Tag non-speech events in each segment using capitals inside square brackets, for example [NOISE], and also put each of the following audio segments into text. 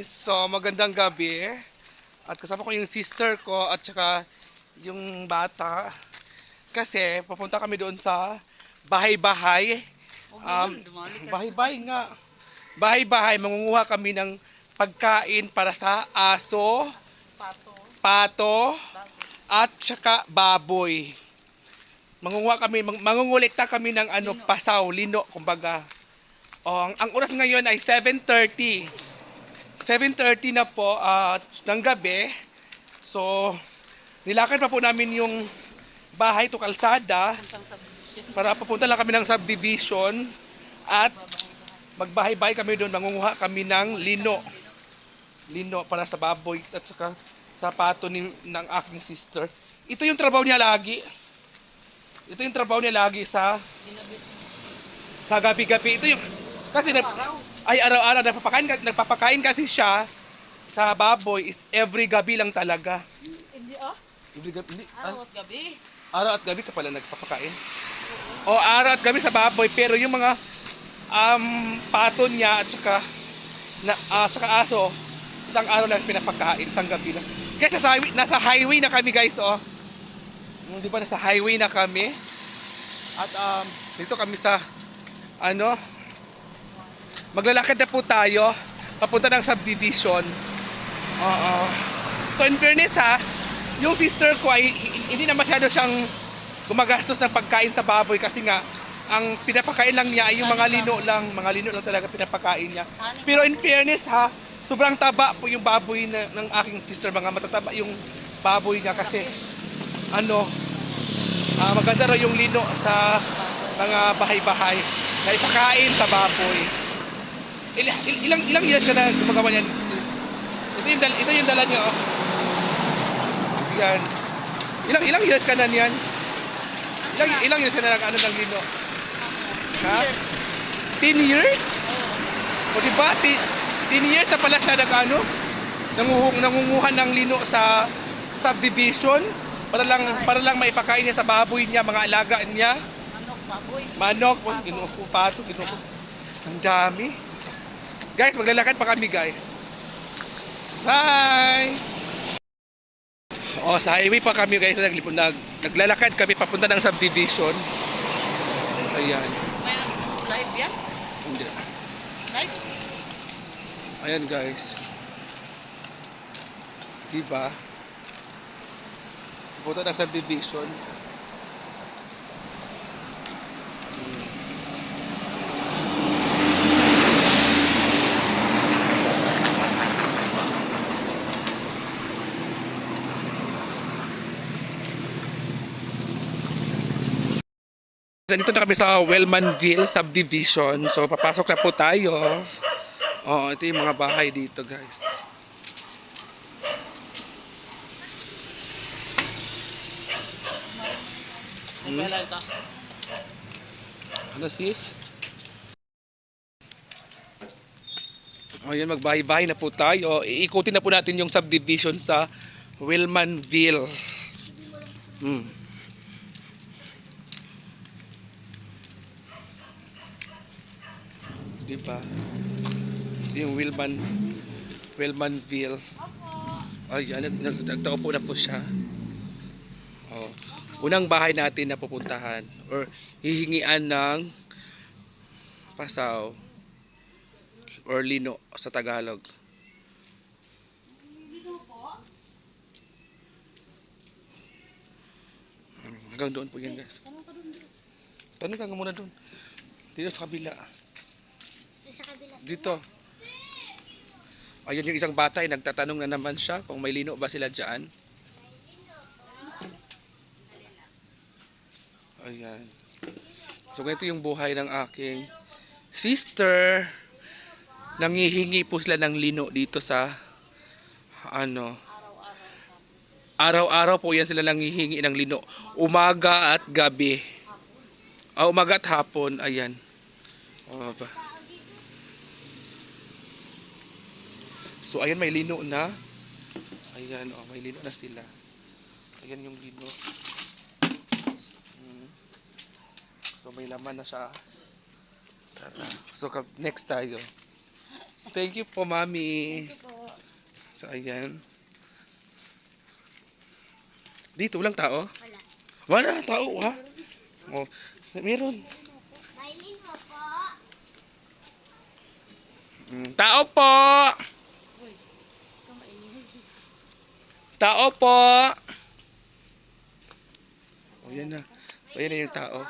So, magandang gabi. At kasama ko yung sister ko at saka yung bata. Kasi papunta kami doon sa bahay-bahay. Um, bahay-bahay nga. Bahay-bahay, mangunguha kami ng pagkain para sa aso, Pato. pato, at saka baboy. Mangunguha kami, mang- mangungulekta kami ng ano, Lino. pasaw, lino, kumbaga. Oh, ang, ang oras ngayon ay 7.30. 7.30 na po at ng gabi. So, nilakad pa po namin yung bahay to kalsada para papunta lang kami ng subdivision at magbahay-bahay kami doon, mangunguha kami ng lino. Lino para sa baboy at saka sa pato ni, ng aking sister. Ito yung trabaho niya lagi. Ito yung trabaho niya lagi sa sa gabi-gabi. Ito yung kasi na, Araw. ay araw-araw nagpapakain, ka- nagpapakain kasi siya sa baboy is every gabi lang talaga. Hindi ah. Every gabi, hindi, Araw ah, at gabi. araw at gabi ka pala nagpapakain. O araw at gabi sa baboy pero yung mga um, pato niya at saka na, ah, saka aso isang araw lang pinapakain, isang gabi lang. Kasi sa highway, nasa highway na kami guys oh. Mm, Di ba nasa highway na kami? At um, dito kami sa ano maglalakad na po tayo papunta ng subdivision. Oo. So in fairness ha, yung sister ko ay hi- hindi na masyado siyang gumagastos ng pagkain sa baboy kasi nga ang pinapakain lang niya ay yung mga lino lang, mga lino lang talaga pinapakain niya. Haning Pero in fairness ha, sobrang taba po yung baboy na, ng aking sister, mga matataba yung baboy niya kasi ano, ah, maganda raw yung lino sa mga bahay-bahay na ipakain sa baboy. Ilang, ilang, ilang years ka na gumagawa niyan? Ito yung, dal, ito yung dala niyo, oh. Yan. Ilang, ilang years ka na niyan? Ilang, ilang years ka na nag, ano, ng lino? Ha? 10 years? O di ba? 10 years na pala siya nag ano? Nanguhung, nangunguhan ng lino sa subdivision para lang para lang maipakain niya sa baboy niya, mga alaga niya. Manok, baboy. Manok, ginuko, pato, ginuko. Ang dami. Guys, maglalakad pa kami, guys. Bye! Oh, sa highway pa kami, guys. Naglipon, nag, naglalakad kami papunta ng subdivision. Ayan. May live yan? Hindi. Live? Ayan, guys. Diba? Papunta ng subdivision. Nandito na kami sa Wellmanville subdivision. So, papasok na po tayo. Oo, ito yung mga bahay dito, guys. Hmm? Ano sis? Ayan, magbahay-bahay na po tayo. Iikutin na po natin yung subdivision sa Wilmanville. Hmm. Di ba? Yung Wilman Wilmanville. Ayan, nag- nag- nagtaupo na po siya. Oh. Unang bahay natin na pupuntahan or hihingian ng pasaw or lino sa Tagalog. Hanggang doon po yan guys. Tanong ka muna doon. Dito sa kabila. Sa kabila. Dito. Ayun yung isang bata ay nagtatanong na naman siya kung may lino ba sila dyan. Ayan. So ganito yung buhay ng aking sister. Nangihingi po sila ng lino dito sa ano. Araw-araw. Po yan sila nangihingi ng lino. Umaga at gabi. Ah, umaga at hapon. Ayan. O ba? So, ayan may lino na. Ayan, oh, may lino na sila. Ayan yung lino. Mm. So, may laman na siya. Tara. So, next tayo. Thank you po, Mami. Ito po. So, ayan. Dito, walang tao? Wala. Wala, tao, ha? Oh, meron. Bailin mo po. Mm, Tao po! Tao po! Oh, yan na. So, yan na yung tao.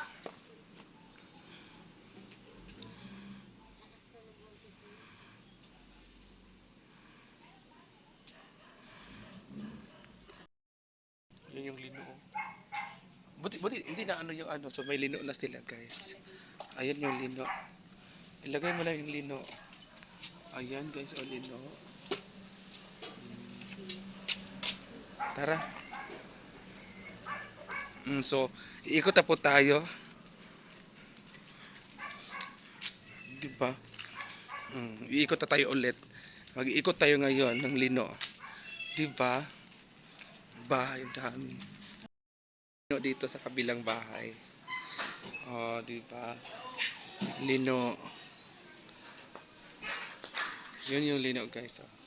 Yun yung lino. Buti, buti, hindi na ano yung ano. So, may lino na sila, guys. Ayan yung lino. Ilagay mo lang yung lino. Ayan, guys, o lino. Mm. Tara. Mm, so, iikot na po tayo. Di ba? Mm, iikot na tayo ulit. Mag-iikot tayo ngayon ng lino. Di ba? Ang dami. Lino dito sa kabilang bahay. Oh, di ba? Lino. Yun yung lino, guys. Oh.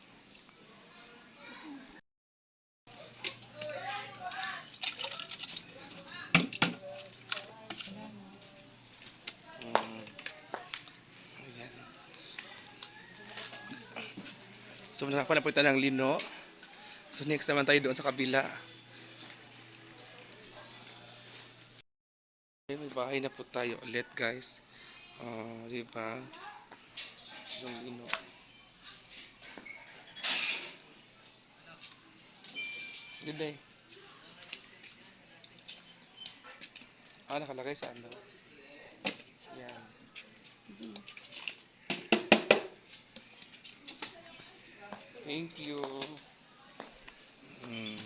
So, nakapunta ng lino. So, next naman tayo doon sa kabila. Ayan, may bahay na po tayo ulit, guys. Oh, di ba? Yung lino. Eh. Ah, nakalagay sa ano. Yan. Thank you. Mm.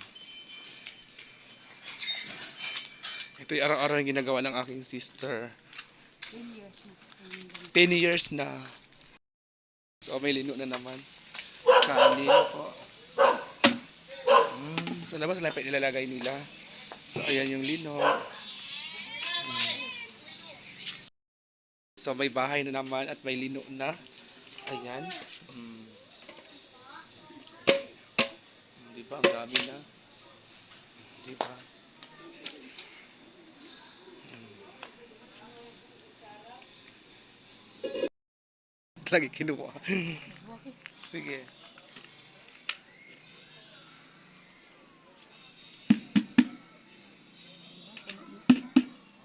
Ito yung araw-araw yung ginagawa ng aking sister. 10 years na. So, may lino na naman. Kanin po. Mm, sa labas, lapit nilalagay nila. So, ayan yung lino. Mm. So, may bahay na naman at may lino na. Ayan. Mm. Di ba? Ang dami na. Di ba? Mm. Lagi kinuha. Sige.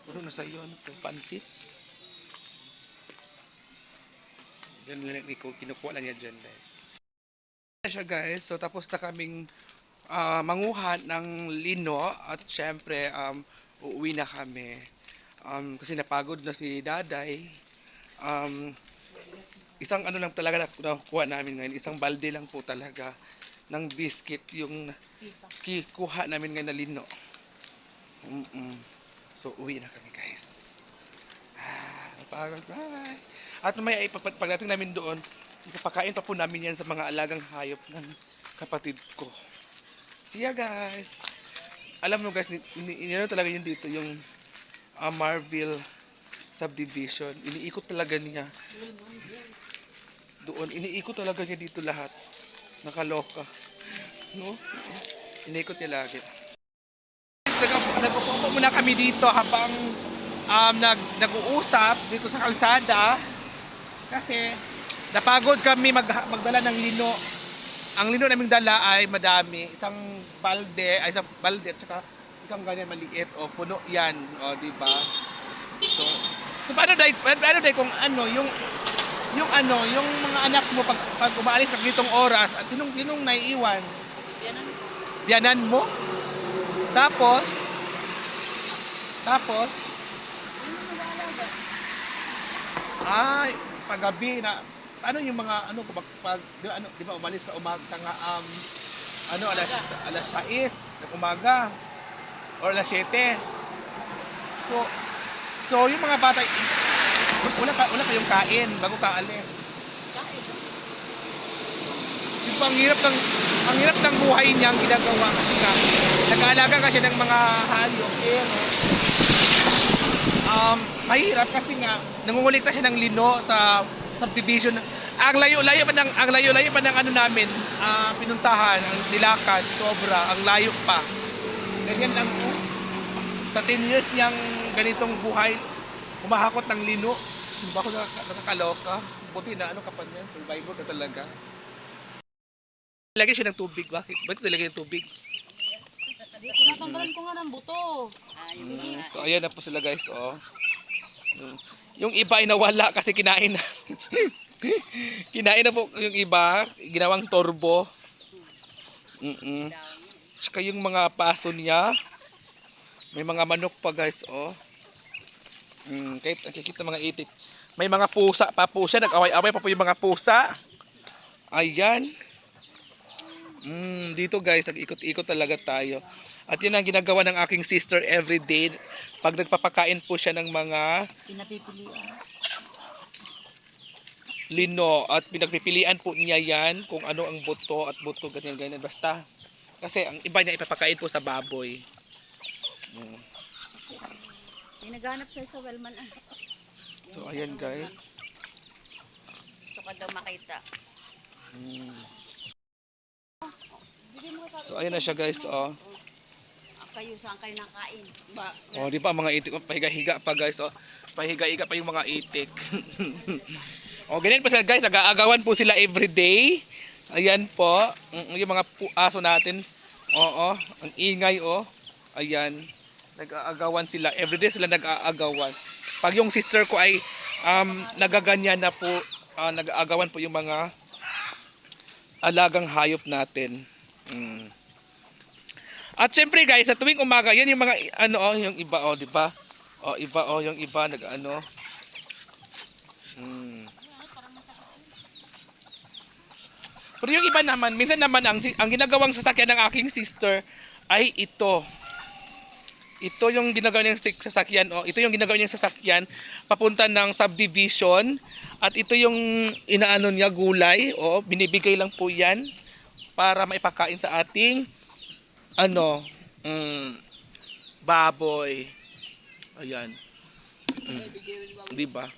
Ano na sa iyo? Ano to? Pansit? Yan lang ni. Kinukuha lang niya dyan, guys. Siya, guys. So, tapos na kaming ah, manguha ng lino. At syempre, um, uuwi na kami. Um, kasi napagod na si daday. Um, isang ano lang talaga na namin ngayon. Isang balde lang po talaga ng biscuit yung kikuha namin ngayon na lino. Mm-mm. So, uwi na kami, guys. Ah, napagod. Bye. At ipapag- pagdating namin doon, ipapakain pa po namin yan sa mga alagang hayop ng kapatid ko. See ya, guys. Alam mo, guys, ni- ini- ini- ano talaga yun dito, yung ah, Marvel subdivision. Iniikot talaga niya. Doon, iniikot talaga niya dito lahat. Nakaloka. No? Iniikot niya lagi. Nag- Nagpupo muna kami dito habang um, nag, nag-uusap dito sa kalsada kasi napagod kami mag, magdala ng lino. Ang lino naming dala ay madami. Isang balde, ay isang balde at saka isang ganyan maliit o puno yan. O, di ba? So, so paano dahil, paano dahil kung ano, yung yung ano, yung mga anak mo pag, pag umaalis ka ditong oras, at sinong sinong naiiwan? Yan ang Biyanan mo? Tapos, tapos, ay, paggabi na, ano yung mga, ano, pag, pag di, ano, di ba, umalis ka umaga, tanga, um, ano, alas, alas 6 ng umaga, or alas 7. So, so yung mga bata, wala pa, wala pa yung kain bago ka alis. Yung pang hirap ng, ang hirap ng buhay niya ang ginagawa kasi nga, nag-aalaga kasi ng mga hayop, pero, um, mahirap kasi nga, nangungulikta siya ng lino sa subdivision. Ang layo-layo pa ng ang layo-layo pa ng ano namin, ah, pinuntahan, ang nilakad, sobra, ang layo pa. Ganyan lang po. Sa 10 years niyang ganitong buhay, humahakot ng lino. Sumba ko nakaka- nakakaloka. Buti na ano ka pa niyan, survivor ka talaga. Lagyan siya ng tubig. Bakit? Bakit nilagay ng tubig? Tinatanggalan ko nga ng buto. Ah, Mm, so ayan na po sila guys, oh. Yung iba ay nawala kasi kinain na. [LAUGHS] kinain na po yung iba, ginawang turbo. Mm. Tsaka yung mga paso niya, may mga manok pa guys, oh. Mm, kahit nakikita mga itik. May mga pusa pa po siya, nag-away-away pa po yung mga pusa. Ayan. Mm, dito guys, nag-ikot-ikot talaga tayo. At yun ang ginagawa ng aking sister every day. Pag nagpapakain po siya ng mga Pinapipilian. lino at pinagpipilian po niya yan kung ano ang buto at buto ganyan ganyan basta kasi ang iba niya ipapakain po sa baboy Mm. Naghanap sa'yo sa Wellman so ayan guys Gusto ka daw makita. Mm. So ayan na siya guys oh kayo, saan kayo nakain? Ba, oh di ba mga itik. Oh, pahiga-higa pa guys. Oh pahiga-higa pa yung mga itik. [LAUGHS] Oh ganyan po sila guys. Nag-aagawan po sila every day. Ayan po. Mm, yung mga aso natin. Oo ang ingay oh. Ayan. Nag-aagawan sila. Everyday sila nag-aagawan. Pag yung sister ko ay um, nagaganyan na po ah, nag-aagawan po yung mga alagang hayop natin. Mm. At syempre guys sa tuwing umaga yan yung mga ano oh yung iba oh di ba oh iba oh yung iba nag ano mm. Pero yung iba naman, minsan naman ang, ang ginagawang sasakyan ng aking sister ay ito. Ito yung ginagawa niyang sasakyan, oh. Ito yung ginagawa niyang sasakyan papunta ng subdivision at ito yung inaano niya gulay, oh, binibigay lang po 'yan para maipakain sa ating ano, mm, baboy. Ayan. Mm. Di ba?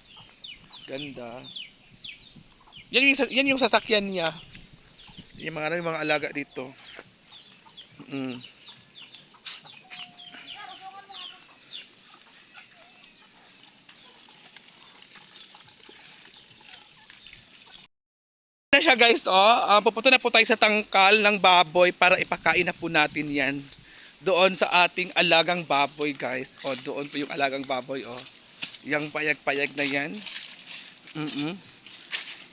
Ganda. Yan yung, yan yung sasakyan niya. Yung mga, yung mga alaga dito. Mm. Na siya guys, oh. Ah, pupunta na po tayo sa tangkal ng baboy para ipakain na po natin yan. Doon sa ating alagang baboy guys. Oh, doon po yung alagang baboy, oh. Yang payag-payag na yan. Mm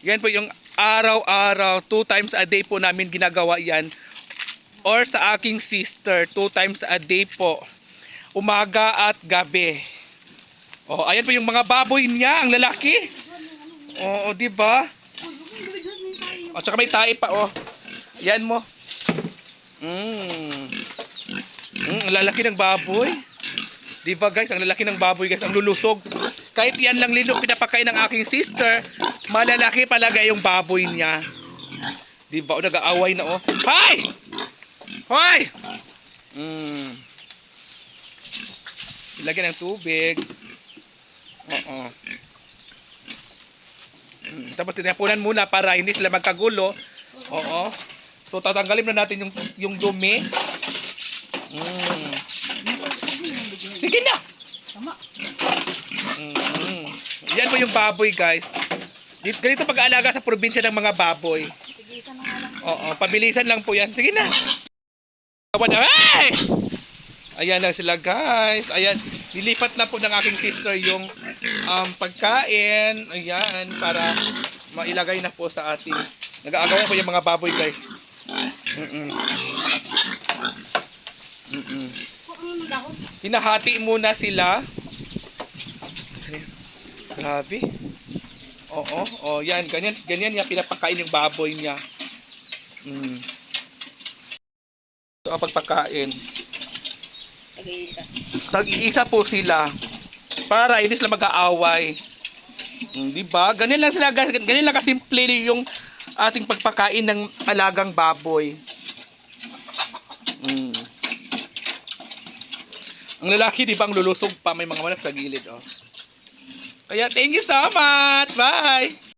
Yan po yung araw-araw, two times a day po namin ginagawa yan. Or sa aking sister, two times a day po. Umaga at gabi. Oh, ayan po yung mga baboy niya, ang lalaki. Oo, di ba? O, tsaka may tae pa, oh. Yan mo. Mm. Mm, lalaki ng baboy. Di ba guys, ang lalaki ng baboy guys, ang lulusog. Kahit yan lang lino pinapakain ng aking sister, malalaki palaga yung baboy niya. Di ba? O, nag-aaway na, oh. Hay! Hoy! Mm. Ilagyan ng tubig. Oo. Mm, Tapos tinapunan muna para hindi sila magkagulo. Oo. So tatanggalin na natin yung yung dumi. Mm. Sige na. Tama. Mm. Yan po yung baboy, guys. Dito ganito pag-aalaga sa probinsya ng mga baboy. Oo, pabilisan lang po yan. Sige na. Ay! Ayan na sila guys. Ayan. Dilipat na po ng aking sister yung um, pagkain. Ayan. Para mailagay na po sa ating. Nag-aagawan po yung mga baboy guys. Kung ano na dahon? Hinahati muna sila. Grabe. Oo, oh, yan, ganyan, ganyan niya pinapakain yung baboy niya. Mm. So, ang pagpakain. Tagay-isa. Tag-iisa po sila para hindi sila mag-aaway. Mm, di ba? Ganyan lang sila. Ganyan lang kasimple yung ating pagpakain ng alagang baboy. Mm. Ang lalaki, di ba, ang lulusog pa. May mga manok sa gilid, oh. Kaya, thank you so much. Bye!